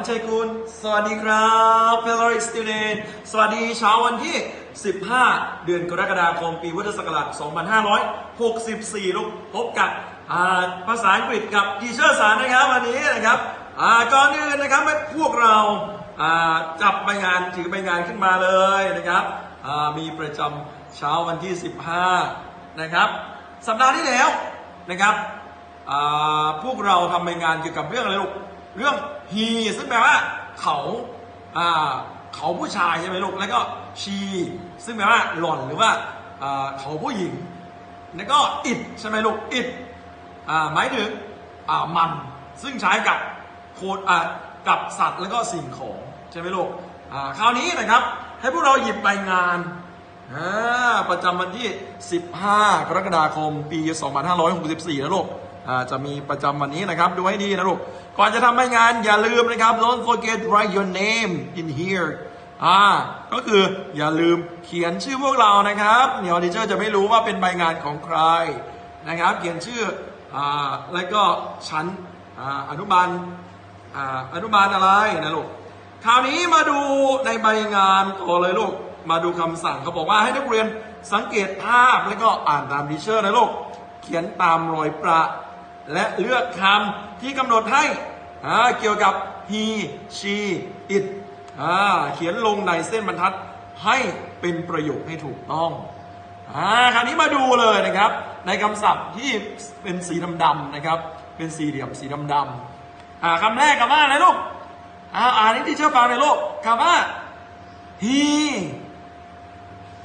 วันชัยกุล สวัสดีครับ fellow student สวัสดีเช้าวันที่ 15 เดือนกรกฎาคม ปีพุทธศักราช 2564 ลูกพบกับภาษาอังกฤษกับทีเชอร์สารนะครับวันนี้นะครับก่อนอื่นนะครับพวกเราจับใบงานถือใบงานขึ้นมาเลยนะครับมีประจำเช้าวันที่ 15 นะครับ สัปดาห์ที่แล้วนะครับพวกเราทำรายงานเกี่ยวกับเรื่องอะไรลูกเรื่อง he ซึ่งแปลว่าเขาอ่าเขาผู้ชายใช่ไหมลูก แล้วก็ she ซึ่งแปลว่าหล่อนหรือว่าอ่าเขาผู้หญิง แล้วก็ it ใช่ไหมลูก it อ่าหมายถึงอ่ามัน ซึ่งใช้กับโคดอ่ากับสัตว์แล้วก็สิ่งของ ใช่ไหมลูกอ่าคราวนี้นะครับ ให้พวกเราหยิบใบงานประจำวันที่ 15 กรกฎาคม ปี 2564 นะลูกอ่า จะมีประจำวันนี้นะครับ ดูให้ดีนะลูก ก่อนจะทำใบงานอย่าลืมนะครับ don't forget write your name in here อ่าก็คืออย่าลืมเขียนชื่อพวกเรานะครับเดี๋ยวดิเชอร์จะไม่รู้ว่าเป็นใบงานของใครนะครับ เขียนชื่ออ่าแล้วก็ชั้นอ่าอนุบาลอ่าอนุบาลอะไรนะลูกคราวนี้มาดูในใบงานก่อเลยลูกมาดูคำสั่งเขาบอกว่าให้นักเรียนสังเกตภาพแล้วก็อ่านตามทีเชอร์นะลูกเขียนตามรอยประ และเลือกคำที่กำหนดให้เกี่ยวกับ he she it อ่าเขียนลงในเส้นบรรทัดให้เป็นประโยคให้ถูกต้องอ่าคราวนี้มาดูเลยนะครับ ในคำศัพท์ที่เป็นสีดำๆนะครับ เป็นสี่เหลี่ยมสีดำๆอ่าคำแรกคำว่าอะไรลูกอ่าอ่านให้ที่เชื่อฟังในอยลูกคำว่า he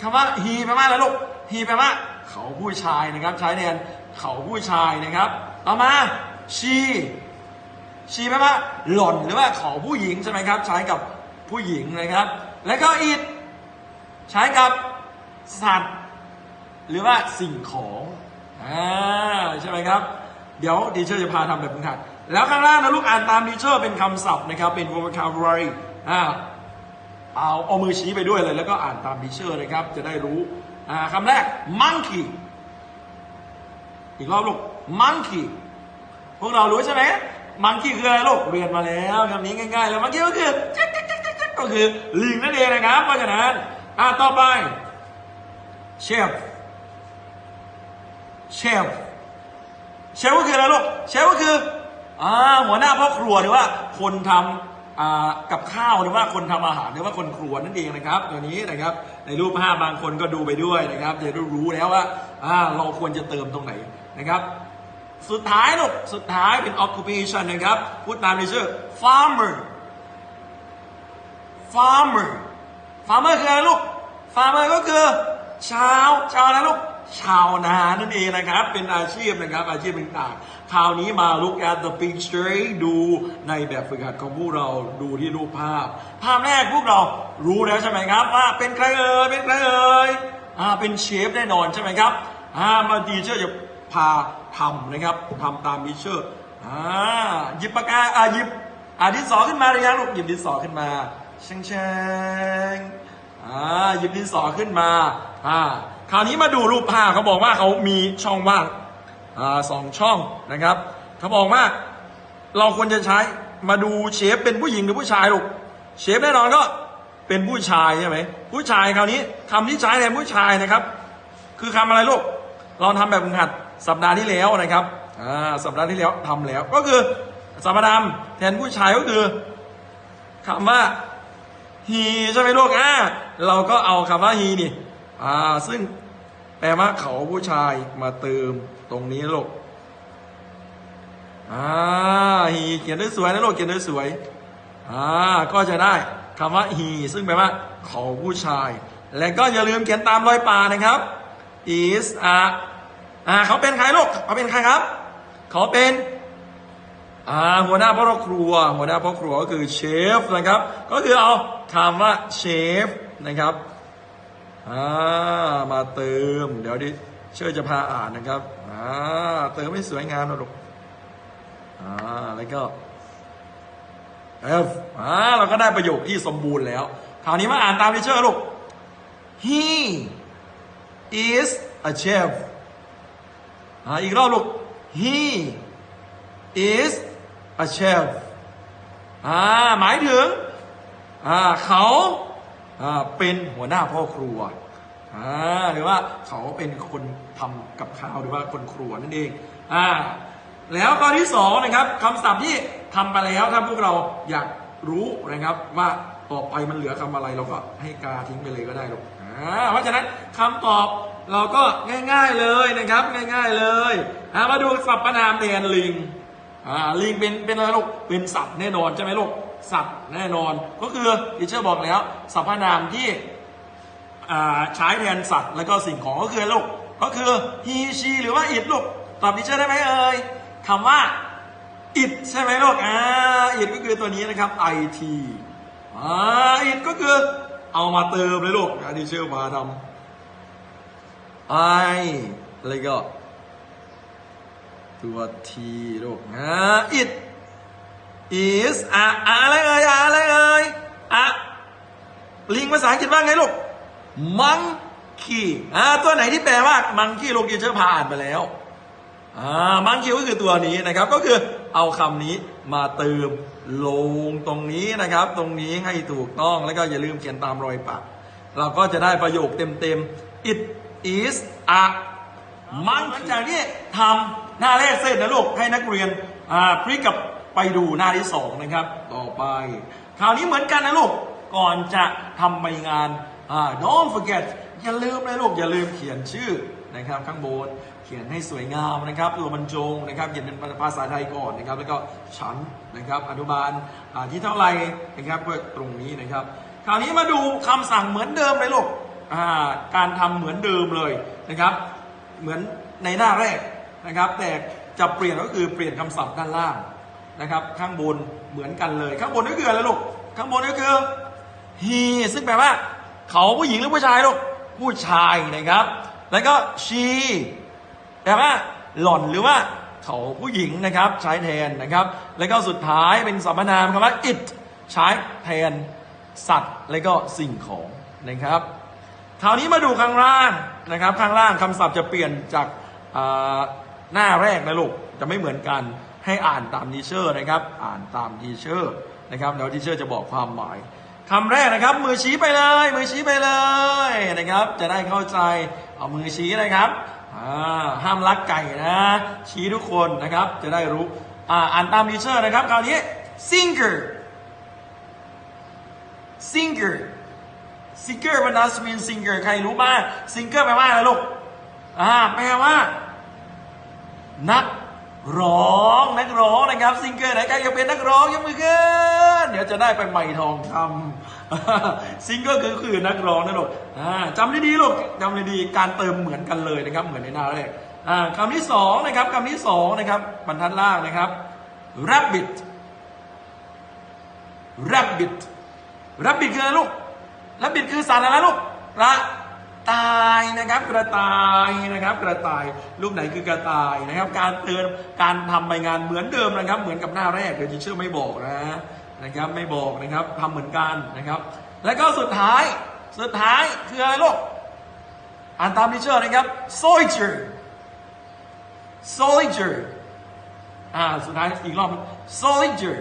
คำว่า he แปลว่าอะไรลูก he แปลว่า เขาผู้ชายนะครับ ใช้แทนเขาผู้ชายนะครับ ต่อมา she she แปลว่าหล่นหรือว่าเขาผู้หญิงใช่ไหมครับ ใช้กับผู้หญิงนะครับ แล้วก็ it ใช้กับสัตว์ หรือว่าสิ่งของอ่าใช่ไหมครับ เดี๋ยวดีเชอร์จะพาทำแบบฝึกหัดแล้วข้างล่างนะลูกอ่านตามดีเชอร์เป็นคำศัพท์นะครับ เป็น vocabulary อ่าเอาเอามือชี้ไปด้วยเลย แล้วก็อ่านตามดีเชอร์นะครับ จะได้รู้ อ่าคำแรก monkey อีกรอบลูก monkey พวกเรารู้ใช่ไหม monkey คืออะไรลูก เรียนมาแล้วคำนี้ง่ายๆ แล้ว monkey ก็คือก็คือลิงนั่นเองนะครับ เพราะฉะนั้น อ่าต่อไป chef เชฟเชฟก็คืออะไรลูก เชฟก็คืออ่าหัวหน้าพ่อครัวหรือว่าคนทำอ่า กับข้าวหรือว่าคนทำอาหารหรือว่าคนครัวนั่นเองนะครับตัวนี้นะครับในรูปภาพบางคนก็ดูไปด้วยนะครับจะได้รู้แล้วว่าอ่าเราควรจะเติมตรงไหนนะครับ สุดท้ายลูกสุดท้ายเป็น occupation นะครับพูดตามในชื่อ farmer farmer farmer คืออะไรลูก farmer ก็คือชาวชาวอะไรลูก ชาวนานั่นเองนะครับ เป็นอาชีพนะครับ อาชีพต่างๆคราวนี้มา look at the picture ดูในแบบฝึกหัดของพวกเราดูที่รูปภาพ ภาพแรกพวกเรารู้แล้วใช่ไหมครับ ว่าเป็นใครเอ่ยเป็นใครเอ่ยอ่าเป็นเชฟแน่นอนใช่ไหมครับอ่ามาดีเชอร์จะพาทำนะครับทำตามดีเชอร์อ่าหยิบปากกาอ่าหยิบอ่าดินสอขึ้นมาหรือยังลูกหยิบดินสอขึ้นมาเชงเชงอ่าหยิบดินสอขึ้นมาอ่า คราวนี้มาดูรูปภาพเขาบอกว่าเขามีช่องว่างอสองช่องนะครับเขาบอกว่าเราควรจะใช้มาดูเชฟเป็นผู้หญิงหรือผู้ชายลูกเชฟแน่นอนก็เป็นผู้ชายใช่ไหมผู้ชายคราวนี้คำที่ใช้แทนผู้ชายนะครับ คือคำอะไรลูกเราทำแบบฝึกหัดสัปดาห์ที่แล้วนะครับอ่าสัปดาห์ที่แล้วทำแล้ว ก็คือสัปดาห์แทนผู้ชายก็คือคำว่า he ใช่ไหมลูกอ่าเราก็เอาคำว่า he นี่ อ่าซึ่งแปลว่าเขาผู้ชายมาเติมตรงนี้ลูกอ่า he เขียนได้สวยนะลูกเขียนได้สวยอ่าก็จะได้คำว่า he ซึ่งแปลว่าเขาผู้ชาย และก็อย่าลืมเขียนตามรอยปานะครับ is a อ่าเขาเป็นใครลูกเขาเป็นใครครับ เขาเป็นอ่าหัวหน้าพ่อครัว หัวหน้าพ่อครัวก็คือเชฟนะครับ ก็คือเอาคำว่าเชฟนะครับ อ่ามาเติม เดี๋ยวดิเชื่อจะพาอ่านนะครับอ่าเติมให้สวยงามนะลูกอ่าแล้วก็ F อ่าเราก็ได้ประโยคที่สมบูรณ์แล้วคราวนี้มาอ่านตามที่เชื่อลูก he is a chef อ่าอีกรอบลูก he is a chef อ่าหมายถึงอ่าเขา เป็นหัวหน้าพ่อครัวหรือว่าเขาเป็นคนทำกับข้าวหรือว่าคนครัวนั่นเองอ่าแล้วข้อที่สองนะครับคำศัพท์ที่ทำไปแล้วถ้าพวกเราอยากรู้นะครับว่าต่อไปมันเหลือคำอะไรเราก็ให้กาทิ้งไปเลยก็ได้ลูกอ่าเพราะฉะนั้นคำตอบเราก็ง่าย ๆเลยนะครับ ง่าย ๆเลยมาดูสรรพนามแทนลิงอ่าลิงเป็นเป็นอะไรลูกเป็นสัตว์แน่นอนใช่ไหมลูก สัตว์แน่นอน ก็คือดิเชอร์บอกแล้วสรรพนามที่ใช้แทนสัตว์ แล้วก็สิ่งของก็คือลูกก็คือ he she หรือว่า it ลูกตอบดิเชอร์ได้ไหมเอ่ยคำว่า it ใช่ไหมลูกอ่า it ก็คือตัวนี้นะครับ it อ่า it ก็คือเอามาเติมเลยลูกดิเชอร์มาทำ i อะไรก็ตัว t ลูกนะ it is อะอะอะไรเอ่ยอะอะไรเอ่ยอะลิงภาษาอังกฤษว่าไงลูก monkey อ่าตัวไหนที่แปลว่า monkey ลูกยีเชอร์พาอ่านไปแล้วอ่า monkey ก็คือตัวนี้นะครับ ก็คือเอาคำนี้มาเติมลงตรงนี้นะครับ ตรงนี้ให้ถูกต้องแล้วก็อย่าลืมเขียนตามรอยปากเราก็จะได้ประโยคเต็มๆ it is a มันหลังจากที่ทำหน้าแรกเสร็จนะลูกให้นักเรียนอ่าพลิกกับ ไปดูหน้าที่สองนะครับ ต่อไป คราวนี้เหมือนกันนะลูก ก่อนจะทำไปงานอ่า don't forget อย่าลืมนะลูก อย่าลืมเขียนชื่อนะครับข้างบนเขียนให้สวยงามนะครับตัวบรรจงนะครับเขียนเป็นภาษาไทยก่อนนะครับแล้วก็ชั้นนะครับอนุบาลอ่าที่เท่าไหร่นะครับก็ตรงนี้นะครับ คราวนี้มาดูคำสั่งเหมือนเดิมเลยลูกอ่าการทำเหมือนเดิมเลยนะครับ เหมือนในหน้าแรกนะครับ แต่จะเปลี่ยนก็คือเปลี่ยนคำศัพท์ด้านล่าง นะครับ ข้างบนเหมือนกันเลย ข้างบนก็คืออะไรลูกข้างบนก็คือ he ซึ่งแปลว่า เขาผู้หญิงหรือผู้ชายลูกผู้ชายนะครับ แล้วก็ she แปลว่า หล่อนหรือว่าเขาผู้หญิงนะครับ ใช้แทนนะครับ แล้วก็สุดท้ายเป็นสรรพนามคำว่า it ใช้แทนสัตว์ แล้วก็สิ่งของนะครับคราวนี้มาดูข้างล่างนะครับ ข้างล่างคำศัพท์จะเปลี่ยนจากหน้าแรกนะลูกจะไม่เหมือนกัน ให้อ่านตามทีเชอร์นะครับ อ่านตามทีเชอร์นะครับเดี๋ยวทีเชอร์จะบอกความหมายคำแรกนะครับ มือชี้ไปเลย มือชี้ไปเลยนะครับ จะได้เข้าใจเอามือชี้นะครับห้ามลักไก่นะ ชี้ทุกคนนะครับ จะได้รู้อ่าอ่านตามทีเชอร์นะครับคราวนี้ singer singer singer มัน does mean singer ใครรู้บ้าง singer แปลว่าอะไรลูกอ่าแปลว่า นัก ร้องนักร้องนะครับ singer ไหนใครอยากเป็นนักร้องยกมือขึ้นเดี๋ยวจะได้ไปใหม่ทองคำ singer คือคือนักร้องนะลูกอ่าจำดีๆลูกจำดีๆการเติมเหมือนกันเลยนะครับ เหมือนในหน้าแรกคำที่สองนะครับคำที่สองนะครับบรรทัดล่างนะครับ rabbit rabbit rabbit คืออะไรลูกแล้วบิดคือสัตว์อะไรลูกกระ ต่ายนะครับกระต่ายนะครับกระต่ายลูกไหนคือกระต่ายนะครับ การเตือนการทำใบงานเหมือนเดิมนะครับ เหมือนกับหน้าแรกเดี๋ยวทีเชื่อไม่บอกนะนะครับไม่บอกนะครับทำเหมือนกันนะครับ แล้วก็สุดท้ายสุดท้ายคืออะไรลูกอ่านตามทีเชื่อนะครับ soldier soldier อ่าสุดท้ายอีกรอบ soldier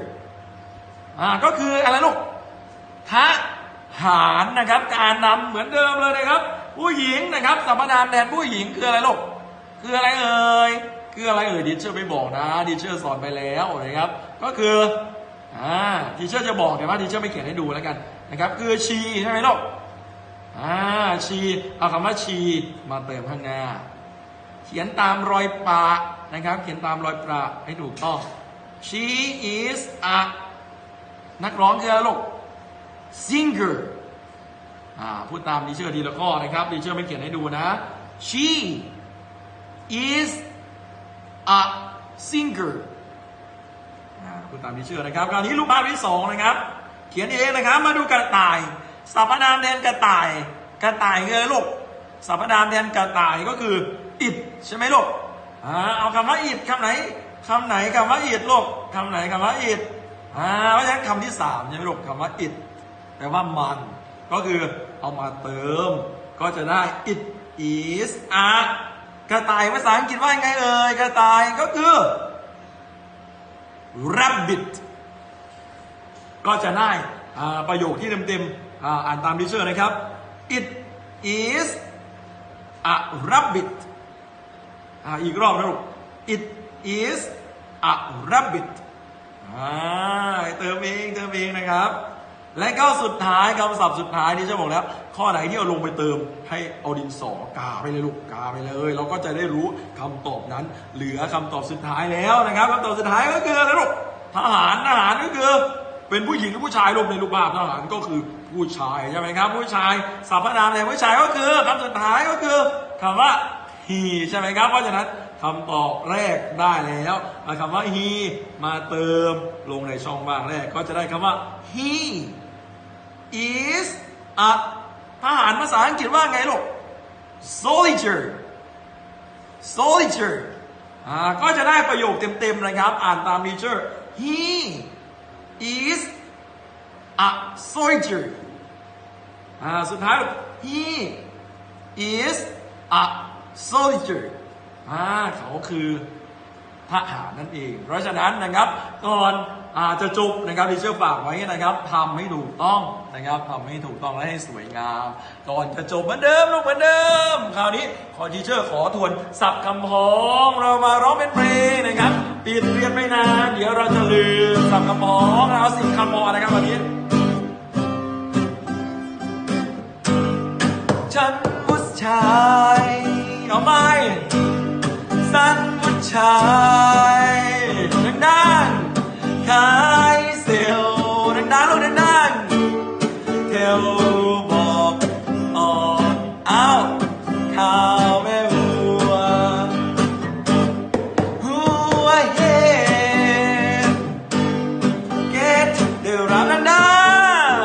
อ่าก็คืออะไรลูกทหารนะครับ การนำเหมือนเดิมเลยนะครับ ผู้หญิงนะครับสรรพนามแทนผู้หญิงคืออะไรลูกคืออะไรเอ่ยคืออะไรเอ่ยดิเชอร์ไม่บอกนะดิเชอร์สอนไปแล้วนะครับ ก็คืออ่าดิเชอร์จะบอกแต่ว่าดิเชอร์ไม่เขียนให้ดูแล้วกันนะครับ คือชีใช่ไหมลูกอ่าชีเอาคำว่าชีมาเติมข้างหน้า เขียนตามรอยปะนะครับ เขียนตามรอยประให้ถูกต้อง she is a นักร้องคืออะไรลูก singer อ่าพูดตามดีเชอร์ทีละข้อนะครับดีเชอร์ไม่เขียนให้ดูนะ she is a singer พูดตามดีเชอร์นะครับคราวนี้รูปภาพที่สองนะครับ เขียนเองนะครับ มาดูกระต่ายสรรพนามแทนกระต่าย กระต่ายคืออะไรลูกสรรพนามแทนกระต่ายก็คือ it ใช่ไหมลูกอ่าเอาคำว่า it คำไหนคำไหนคำว่า it ลูกคำไหนคำว่า it อ่าเพราะฉะนั้นคำที่สามใช่ไหมลูกคำว่า it แปลว่ามัน ก็คือเอามาเติม ก็จะได้ it is a กระต่ายภาษาอังกฤษว่าไงเอ่ยกระต่ายก็คือ rabbit ก็จะได้ประโยคที่เต็มๆอ่าอ่านตามที่เชื่อนะครับ it is a rabbit อ,อีกรอบนะลูก it is a rabbit เติมเองเติมเองนะครับ และก็สุดท้ายคำศัพท์สุดท้ายที่จะบอกแล้ว ข้อไหนที่เอาลงไปเติมให้เอาดินสอกาไปเลยลูกกาไปเลย เราก็จะได้รู้คำตอบนั้น เหลือคำตอบสุดท้ายแล้วนะครับคำตอบสุดท้ายก็คืออะไรลูกทหารทหารก็คือ เป็นผู้หญิงหรือผู้ชายรวมในรูปภาพทหารก็คือผู้ชายใช่ไหมครับ ผู้ชายสรรพนามในผู้ชายก็คือคำสุดท้ายก็คือคำว่า he ใช่ไหมครับ เพราะฉะนั้นคำตอบแรกได้แล้วเอาคำว่า he มาเติมลงในช่องว่างแรกก็จะได้คำว่า he is a ทหารภาษาอังกฤษว่าไงลูก soldier soldier อ่าก็จะได้ประโยคเต็มๆนะครับ อ่านตาม teacher he is a soldier อ่าสุดท้าย he is a soldier อ่าเขาคือทหารนั่นเอง เพราะฉะนั้นนะครับก่อน อาจจะจบนะครับดิเชอร์ฝากไว้นะครับทำให้ถูกต้องนะครับทำให้ถูกต้องและให้สวยงาม ก่อนจะจบเหมือนเดิมลูกเหมือนเดิม คราวนี้ขอทีเชอร์ขอทวนสับคำพ้องเรามาร้องเป็นเพลงนะครับปิดเรียนไม่นานเดี๋ยวเราจะลืมสับคำพ้องเราสิบคำพ้องนะครับวันนี้ ฉันผู้ชายเอาไหมสันผู้ชาย ขายเซลล์ดังๆลูกดังๆเทลบอกออกเอาข่าวแม่วัวหัวเห็ดเกตเดือดร้อนดัง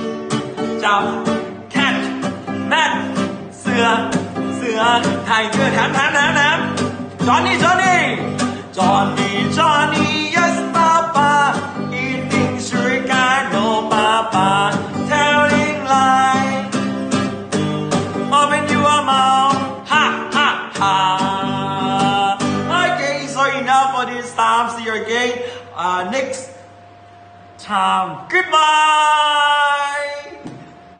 ๆจับแคทแมทเสือเสือไทยเกอร์แถมแถมแถมแถมจอนนี่จอนนี่จอนนี่ time goodbye